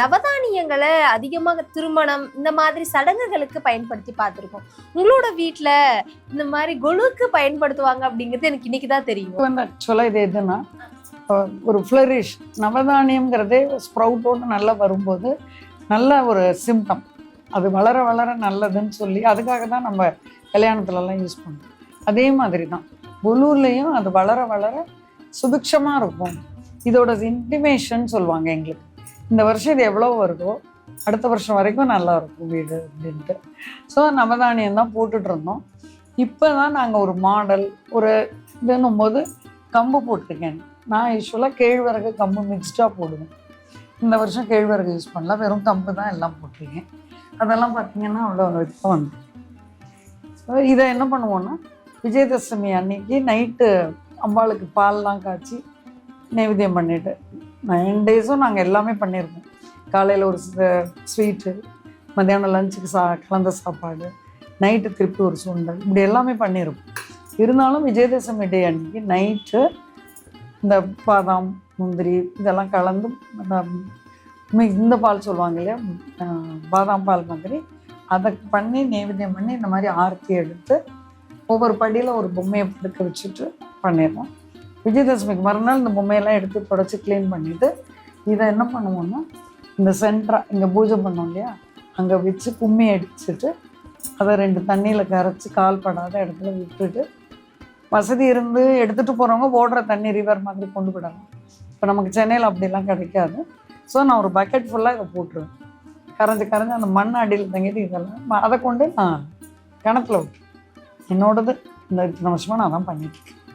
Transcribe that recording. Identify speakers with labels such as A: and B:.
A: நவதானியங்களை அதிகமாக திருமணம் இந்த மாதிரி சடங்குகளுக்கு பயன்படுத்தி பார்த்துருக்கோம். உங்களோட வீட்டில் இந்த மாதிரி கொலுக்கு பயன்படுத்துவாங்க அப்படிங்கிறது எனக்கு இன்னைக்கு தான் தெரியும்.
B: இப்போ ஆக்சுவலாக இது எதுனா ஒரு ஃப்ளரிஷ் நவதானியங்கிறதே ஸ்ப்ரவுட்டோடு நல்லா வரும்போது நல்ல ஒரு சிம்டம் அது வளர வளர நல்லதுன்னு சொல்லி அதுக்காக தான் நம்ம கல்யாணத்துலலாம் யூஸ் பண்ணுறோம் அதே மாதிரி தான் கொலூர்லேயும் அது வளர வளர சுபிக்ஷமாக இருக்கும். இதோட இன்டிமேஷன் சொல்லுவாங்க எங்களுக்கு. இந்த வருஷம் இது எவ்வளோ வருதோ அடுத்த வருஷம் வரைக்கும் நல்லா இருக்கும் வீடு அப்படின்ட்டு. ஸோ நவதானியம் தான் போட்டுட்டு இருந்தோம். இப்போ தான் நாங்கள் ஒரு மாடல் ஒரு இதுன்னும் போது கம்பு போட்டிருக்கேன். நான் யூஸ்வலாக கேழ்வரகு கம்பு மிக்ஸ்டாக போடுவேன். இந்த வருஷம் கேழ்வரகு யூஸ் பண்ணலாம் வெறும் கம்பு தான் எல்லாம் போட்டிருக்கேன். அதெல்லாம் பார்த்தீங்கன்னா அவ்வளோ இப்போ வந்து. ஸோ இதை என்ன பண்ணுவோன்னா விஜயதசமி அன்னைக்கு நைட்டு அம்பாளுக்கு பால்லாம் காய்ச்சி நைவேத்தியம் பண்ணிவிட்டு நைன் டேஸும் நாங்கள் எல்லாமே பண்ணியிருக்கோம். காலையில் ஒரு ஸ்வீட்டு மத்தியானம் லஞ்சுக்கு சா கலந்த சாப்பாடு நைட்டு திருப்பி ஒரு சுண்டல் இப்படி எல்லாமே பண்ணியிருக்கோம். இருந்தாலும் விஜயதசமி டே அன்னைக்கு நைட்டு இந்த பாதாம் முந்திரி இதெல்லாம் கலந்து இந்த பால் சொல்லுவாங்க இல்லையா பாதாம் பால் மாதிரி அதை பண்ணி நைவேத்தியம் பண்ணி இந்த மாதிரி ஆர்த்தி எடுத்து ஒவ்வொரு படியில் ஒரு பொம்மையை படுக்க வச்சுட்டு பண்ணிடுறோம் விஜயதசமிக்கு மறுநாள் இந்த பொம்மையெல்லாம் எடுத்து புடச்சி க்ளீன் பண்ணிவிட்டு இதை என்ன பண்ணுவோம்னா இந்த சென்ட்ராக இங்கே பூஜை பண்ணோம் இல்லையா? அங்கே வச்சு கும்மி அடிச்சுட்டு அதை ரெண்டு தண்ணியில் கரைச்சி கால் படாத இடத்துல விட்டுட்டு வசதி இருந்து எடுத்துகிட்டு போகிறவங்க ஓடுற தண்ணி ரிவர் மாதிரி கொண்டு போயிடலாம். இப்போ நமக்கு சென்னையில் அப்படிலாம் கிடைக்காது. ஸோ நான் ஒரு பக்கெட் ஃபுல்லாக இதை போட்டுருவேன். கரைஞ்சி கரைஞ்சி அந்த மண் அடியில் தங்கிட்டு இதெல்லாம் ம- அதை கொண்டு நான் கிணத்துல விட்டுருவேன். என்னோடது. இந்த இத்தனை வருஷமாக நான் தான் பண்ணிட்டுருக்கேன்